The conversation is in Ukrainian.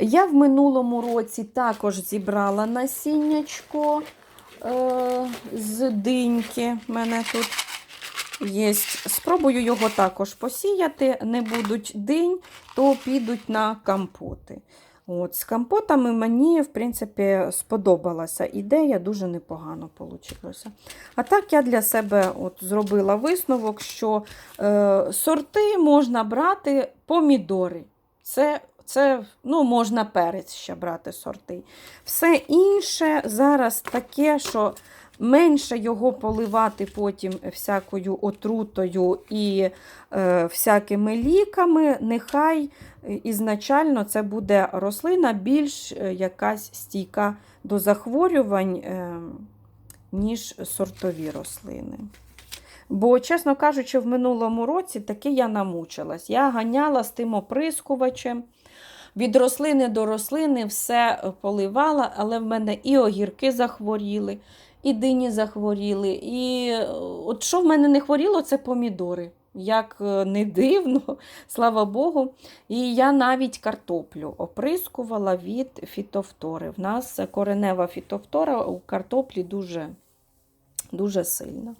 Я в минулому році також зібрала насіннячко е, з диньки. У мене тут є. Спробую його також посіяти. Не будуть динь, то підуть на компоти. От, з компотами мені, в принципі, сподобалася ідея, дуже непогано вийшло. А так я для себе от зробила висновок, що е, сорти можна брати помідори. Це, це ну, можна перець ще брати сорти. Все інше зараз таке, що менше його поливати потім всякою отрутою і е, всякими ліками, нехай е, ізначально це буде рослина більш е, якась стійка до захворювань, е, ніж сортові рослини. Бо, чесно кажучи, в минулому році таки я намучилась. Я ганяла з тим оприскувачем. Від рослини до рослини все е, поливала, але в мене і огірки захворіли, і дині захворіли. І е, от що в мене не хворіло, це помідори. Як е, не дивно, слава Богу. І я навіть картоплю оприскувала від фітофтори. В нас коренева фітофтора у картоплі дуже, дуже сильна.